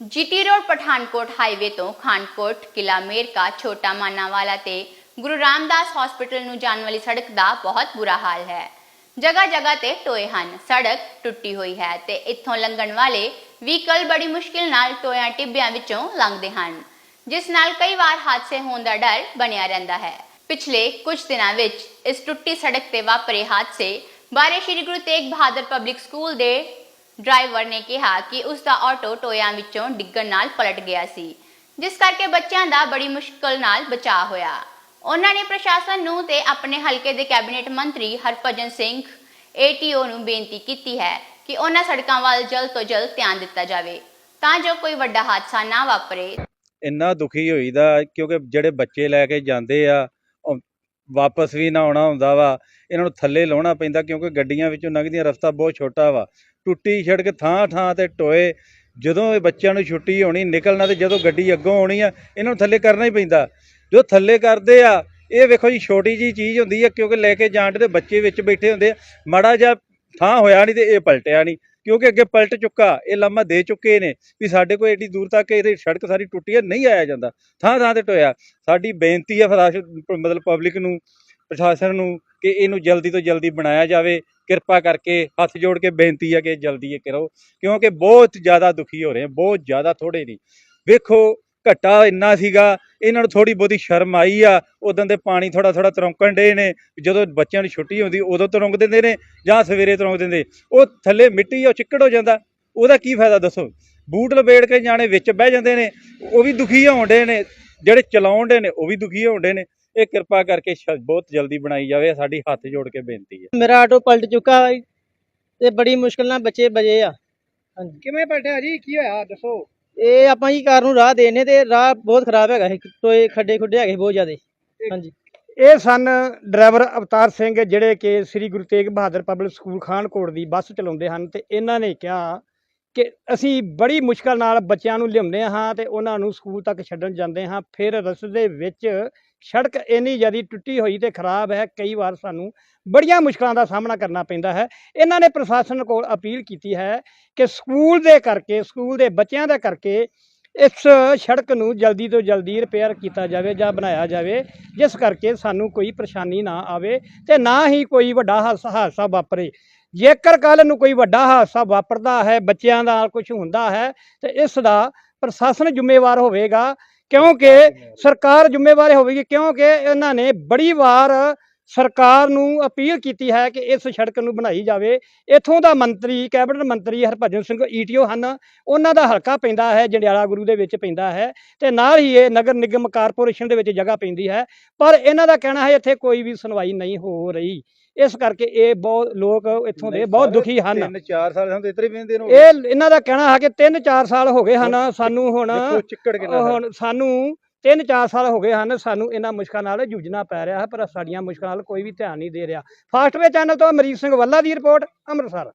GT road Pathankot highway ਤੋਂ ਖਾਨਕੋਟ, ਕਿਲਾ ਮੇਰਕਾ, ਛੋਟਾ ਮਾਨਾਵਾਲਾ ਤੇ ਗੁਰੂ ਰਾਮਦਾਸ ਹਸਪੀਟਲ ਨੂੰ ਜਾਣ ਵਾਲੀ ਸੜਕ ਦਾ ਬਹੁਤ ਬੁਰਾ ਹਾਲ ਹੈ। ਜਗ੍ਹਾ ਜਗ੍ਹਾ ਤੇ ਟੋਏ ਹਨ। ਸੜਕ ਟੁੱਟੀ ਹੋਈ ਹੈ ਤੇ ਇੱਥੋਂ ਲੰਘਣ ਵਾਲੇ ਵਹੀਕਲ ਬੜੀ ਮੁਸ਼ਕਿਲ ਨਾਲ ਟੋਇਆਂ ਟਿੱਬਿਆਂ ਵਿੱਚੋਂ ਲੰਘਦੇ ਹਨ, ਜਿਸ ਨਾਲ ਕਈ ਵਾਰ ਹਾਦਸੇ ਹੋਣ ਦਾ ਡਰ ਬਣਿਆ ਰਹਿੰਦਾ ਹੈ। ਪਿਛਲੇ ਕੁਝ ਦਿਨਾਂ ਵਿੱਚ ਇਸ ਟੁੱਟੀ ਸੜਕ ਤੇ ਵਾਪਰੇ ਹਾਦਸੇ ਬਾਰੇ ਸ਼੍ਰੀ ਗੁਰੂ ਤੇਗ ਬਹਾਦਰ ਪਬਲਿਕ ਸਕੂਲ ਦੇ ਡਰਾਈਵਰ ਨੇ ਕਿਹਾ ਕਿ ਉਸ ਦਾ ਆਟੋ ਟੋਇਆਂ ਵਿੱਚੋਂ ਡਿੱਗਣ ਨਾਲ ਪਲਟ ਗਿਆ ਸੀ, ਜਿਸ ਕਰਕੇ ਬੱਚਿਆਂ ਦਾ ਬੜੀ ਮੁਸ਼ਕਲ ਨਾਲ ਬਚਾਅ ਹੋਇਆ। ਉਹਨਾਂ ਨੇ ਪ੍ਰਸ਼ਾਸਨ ਨੂੰ ਤੇ ਆਪਣੇ ਹਲਕੇ ਦੇ ਕੈਬਨਿਟ ਮੰਤਰੀ ਹਰਭਜਨ ਸਿੰਘ ਏਟੀਓ ਨੂੰ ਬੇਨਤੀ ਕੀਤੀ ਹੈ ਕਿ ਉਹਨਾਂ ਸੜਕਾਂ ਵੱਲ ਜਲਦ ਤੋਂ ਜਲਦ ਧਿਆਨ ਦਿੱਤਾ ਜਾਵੇ, ਤਾਂ ਜੋ ਕੋਈ ਵੱਡਾ ਹਾਦਸਾ ਨਾ ਵਾਪਰੇ। ਇੰਨਾ ਦੁਖੀ ਹੋਈਦਾ ਕਿਉਂਕਿ ਜਿਹੜੇ ਬੱਚੇ ਲੈ ਕੇ ਜਾਂਦੇ ਆ ਵਾਪਸ ਵੀ ਨਾ ਆਉਣਾ ਹੁੰਦਾ ਵਾ। ਇਹਨਾਂ ਨੂੰ ਥੱਲੇ ਲਾਉਣਾ ਪੈਂਦਾ ਕਿਉਂਕਿ ਗੱਡੀਆਂ ਵਿੱਚੋਂ ਲੰਘਦੀਆਂ ਰਸਤਾ ਬਹੁਤ ਛੋਟਾ ਵਾ। ਟੁੱਟੀ ਸੜਕ ਥਾਂ ਥਾਂ ਤੇ ਟੋਏ। ਜਦੋਂ ਇਹ ਬੱਚਿਆਂ ਨੂੰ ਛੁੱਟੀ ਹੋਣੀ, ਨਿਕਲਣਾ ਤੇ ਜਦੋਂ ਗੱਡੀ ਅੱਗੋਂ ਆਉਣੀ ਆ, ਇਹਨਾਂ ਨੂੰ ਥੱਲੇ ਕਰਨਾ ਹੀ ਪੈਂਦਾ। ਜੋ ਥੱਲੇ ਕਰਦੇ ਆ, ਇਹ ਵੇਖੋ ਜੀ, ਛੋਟੀ ਜੀ ਚੀਜ਼ ਹੁੰਦੀ ਆ ਕਿਉਂਕਿ ਲੈ ਕੇ ਜਾਣ ਦੇ ਬੱਚੇ ਵਿੱਚ ਬੈਠੇ ਹੁੰਦੇ ਆ। ਮਾੜਾ ਜਿਹਾ ਥਾਂ ਹੋਇਆ ਨਹੀਂ ਤੇ ਇਹ ਪਲਟਿਆ ਨਹੀਂ। ਕਿਉਂਕਿ ਅੱਗੇ ਪਲਟ ਚੁੱਕਾ, ਇਹ ਲਾਮਾ ਦੇ ਚੁੱਕੇ ਨੇ ਵੀ ਸਾਡੇ ਕੋਲ ਏਡੀ ਦੂਰ ਤੱਕ ਇਹਦੀ ਸੜਕ ਸਾਰੀ ਟੁੱਟੀ ਹੈ, ਨਹੀਂ ਆਇਆ ਜਾਂਦਾ। ਥਾਂ ਥਾਂ ਤੇ ਟੋਇਆ। ਸਾਡੀ ਬੇਨਤੀ ਹੈ ਪ੍ਰਸ਼ਾਸਨ ਮਤਲਬ ਪਬਲਿਕ ਨੂੰ, ਪ੍ਰਸ਼ਾਸਨ ਨੂੰ ਕਿ ਇਹਨੂੰ ਜਲਦੀ ਤੋਂ ਜਲਦੀ ਬਣਾਇਆ ਜਾਵੇ। ਕਿਰਪਾ ਕਰਕੇ ਹੱਥ ਜੋੜ ਕੇ ਬੇਨਤੀ ਹੈ ਕਿ ਜਲਦੀ ਇਹ ਕਰੋ। ਕਿਉਂਕਿ ਬਹੁਤ ਜ਼ਿਆਦਾ ਦੁਖੀ ਹੋ ਰਹੇ ਹਾਂ, ਬਹੁਤ ਜ਼ਿਆਦਾ ਥੋੜੇ ਨਹੀਂ। ਵੇਖੋ ਘੱਟਾ ਇੰਨਾ ਸੀਗਾ ਇਹਨਾਂ ਨੂੰ ਥੋੜੀ ਬਹੁਤੀ ਸ਼ਰਮ ਆਈ ਆ ਉਦੋਂ ਦੇ ਪਾਣੀ ਥੋੜਾ ਥੋੜਾ ਤਰੌਂਕਣ ਡੇ ਨੇ ਜਦੋਂ ਬੱਚਿਆਂ ਨੂੰ ਛੁੱਟੀ ਹੁੰਦੀ ਉਦੋਂ ਤਰੌਂਕ ਦਿੰਦੇ ਨੇ ਜਾਂ ਸਵੇਰੇ ਤਰੌਂਕ ਦਿੰਦੇ ਉਹ ਥੱਲੇ ਮਿੱਟੀ ਉਹ ਚਿੱਕੜ ਹੋ ਜਾਂਦਾ ਉਹਦਾ ਕੀ ਫਾਇਦਾ ਦੱਸੋ? ਬੂਟ ਲਪੇੜ ਕੇ ਜਾਣੇ ਵਿੱਚ ਬਹਿ ਜਾਂਦੇ ਨੇ ਉਹ ਵੀ ਦੁਖੀ ਹੋਣ ਡੇ ਨੇ ਜਿਹੜੇ ਚਲਾਉਣ ਡੇ ਨੇ ਉਹ ਵੀ ਦੁਖੀ ਹੋਣ ਡੇ ਨੇ ਇਹ ਕਿਰਪਾ ਕਰਕੇ ਸ਼- ਬਹੁਤ ਜਲਦੀ ਬਣਾਈ ਜਾਵੇ ਸਾਡੀ ਹੱਥ ਜੋੜ ਕੇ ਬੇਨਤੀ ਹੈ। ਮੇਰਾ ਆਟੋ ਪਲਟ ਚੁੱਕਾ ਹੈ ਤੇ ਬੜੀ ਮੁਸ਼ਕਲ ਨਾਲ ਬੱਚੇ ਬਜੇ ਆ। ਹਾਂਜੀ। ਕਿਵੇਂ ਪਲਟਿਆ ਜੀ? ਕੀ ਹੋਇਆ? ਦੱਸੋ। ਇਹ ਆਪਾਂ ਜੀ ਕਾਰ ਨੂੰ ਰਾਹ ਦੇਣੇ ਤੇ ਰਾਹ ਬਹੁਤ ਖਰਾਬ ਹੈਗਾ ਸੀ। ਟੋਏ ਖੱਡੇ ਖੁੱਡੇ ਹੈਗੇ ਬਹੁਤ ਜ਼ਿਆਦੇ। ਹਾਂਜੀ। ਇਹ ਸਨ ਡਰਾਈਵਰ ਅਵਤਾਰ ਸਿੰਘ ਜਿਹੜੇ ਕਿ ਸ੍ਰੀ ਗੁਰੂ ਤੇਗ ਬਹਾਦਰ ਪਬਲਿਕ ਸਕੂਲ ਖਾਨਕੋਟ ਦੀ ਬੱਸ ਚਲਾਉਂਦੇ ਹਨ ਤੇ ਇਹਨਾਂ ਨੇ ਕਿਹਾ ਕਿ ਅਸੀਂ ਬੜੀ ਮੁਸ਼ਕਲ ਨਾਲ ਬੱਚਿਆਂ ਨੂੰ ਲਿਆਉਂਦੇ ਹਾਂ ਤੇ ਉਹਨਾਂ ਨੂੰ ਸਕੂਲ ਤੱਕ ਛੱਡਣ ਜਾਂਦੇ ਹਾਂ। ਫਿਰ ਰਸਤੇ ਦੇ ਵਿੱਚ ਸੜਕ ਇੰਨੀ ਜ਼ਿਆਦਾ ਟੁੱਟੀ ਹੋਈ ਤੇ ਖਰਾਬ ਹੈ, ਕਈ ਵਾਰ ਸਾਨੂੰ ਬੜੀਆਂ ਮੁਸ਼ਕਲਾਂ ਦਾ ਸਾਹਮਣਾ ਕਰਨਾ ਪੈਂਦਾ ਹੈ। ਇਹਨਾਂ ਨੇ ਪ੍ਰਸ਼ਾਸਨ ਕੋਲ ਅਪੀਲ ਕੀਤੀ ਹੈ ਕਿ ਸਕੂਲ ਦੇ ਕਰਕੇ, ਸਕੂਲ ਦੇ ਬੱਚਿਆਂ ਦਾ ਕਰਕੇ ਇਸ ਸੜਕ ਨੂੰ ਜਲਦੀ ਤੋਂ ਜਲਦੀ ਰਿਪੇਅਰ ਕੀਤਾ ਜਾਵੇ ਜਾਂ ਬਣਾਇਆ ਜਾਵੇ, ਜਿਸ ਕਰਕੇ ਸਾਨੂੰ ਕੋਈ ਪਰੇਸ਼ਾਨੀ ਨਾ ਆਵੇ ਤੇ ਨਾ ਹੀ ਕੋਈ ਵੱਡਾ ਹਾਦਸਾ ਹਾਦਸਾ ਵਾਪਰੇ। ਜੇਕਰ ਕੱਲ ਨੂੰ ਕੋਈ ਵੱਡਾ ਹਾਦਸਾ ਵਾਪਰਦਾ ਹੈ, ਬੱਚਿਆਂ ਦਾ ਕੁਝ ਹੁੰਦਾ ਹੈ ਤੇ ਇਸ ਦਾ ਪ੍ਰਸ਼ਾਸਨ ਜ਼ਿੰਮੇਵਾਰ ਹੋਵੇਗਾ ਕਿਉਂਕਿ ਸਰਕਾਰ ਜ਼ਿੰਮੇਵਾਰ ਹੋਵੇਗੀ ਕਿਉਂਕਿ ਇਹਨਾਂ ਨੇ ਬੜੀ ਵਾਰ ਸਰਕਾਰ ਨੂੰ ਅਪੀਲ ਕੀਤੀ ਹੈ ਕਿ ਇਸ ਸੜਕ ਨੂੰ ਬਣਾਈ ਜਾਵੇ। ਇਥੋਂ ਦਾ ਮੰਤਰੀ ਕੈਬਨਿਟ ਮੰਤਰੀ ਹਰਭਜਨ ਸਿੰਘ ਈਟੀਓ ਹਨ। ਉਹਨਾਂ ਦਾ ਹਲਕਾ ਪੈਂਦਾ ਹੈ ਜੰਡਿਆਲਾ ਗੁਰੂ ਦੇ ਵਿੱਚ ਪੈਂਦਾ ਹੈ ਤੇ ਨਾਲ ਹੀ ਇਹ ਨਗਰ ਨਿਗਮ ਕਾਰਪੋਰੇਸ਼ਨ ਦੇ ਵਿੱਚ ਜਗ੍ਹਾ ਪੈਂਦੀ ਹੈ। ਪਰ ਇਹਨਾਂ ਦਾ ਕਹਿਣਾ ਹੈ ਇੱਥੇ ਕੋਈ ਵੀ ਸੁਣਵਾਈ ਨਹੀਂ ਹੋ ਰਹੀ। ਇਸ ਕਰਕੇ ਇਹ ਬਹੁਤ ਲੋਕ ਇੱਥੋਂ ਦੇ ਬਹੁਤ ਦੁਖੀ ਹਨ। ਤਿੰਨ ਚਾਰ ਸਾਲ ਸਾਨੂੰ ਇਤਰੇ ਵੇਂਦੇ ਨੂੰ ਇਹ ਇਹਨਾਂ ਦਾ ਕਹਿਣਾ ਹੈ ਕਿ 3-4 ਸਾਲ ਹੋ ਗਏ ਹਨ। ਸਾਨੂੰ ਹੁਣ। ਹੁਣ ਸਾਨੂੰ 3-4 ਸਾਲ ਹੋ ਗਏ ਹਨ ਸਾਨੂੰ ਇਹਨਾਂ ਮੁਸ਼ਕਲਾਂ ਨਾਲ ਜੂਝਣਾ ਪੈ ਰਿਹਾ ਹੈ, ਪਰ ਸਾਡੀਆਂ ਮੁਸ਼ਕਲਾਂ ਨਾਲ ਕੋਈ ਵੀ ਧਿਆਨ ਨਹੀਂ ਦੇ ਰਿਹਾ। ਫਾਸਟਵੇ ਚੈਨਲ ਤੋਂ ਅਮਰੀਕ ਸਿੰਘ ਵੱਲਾ ਦੀ ਰਿਪੋਰਟ, ਅੰਮ੍ਰਿਤਸਰ।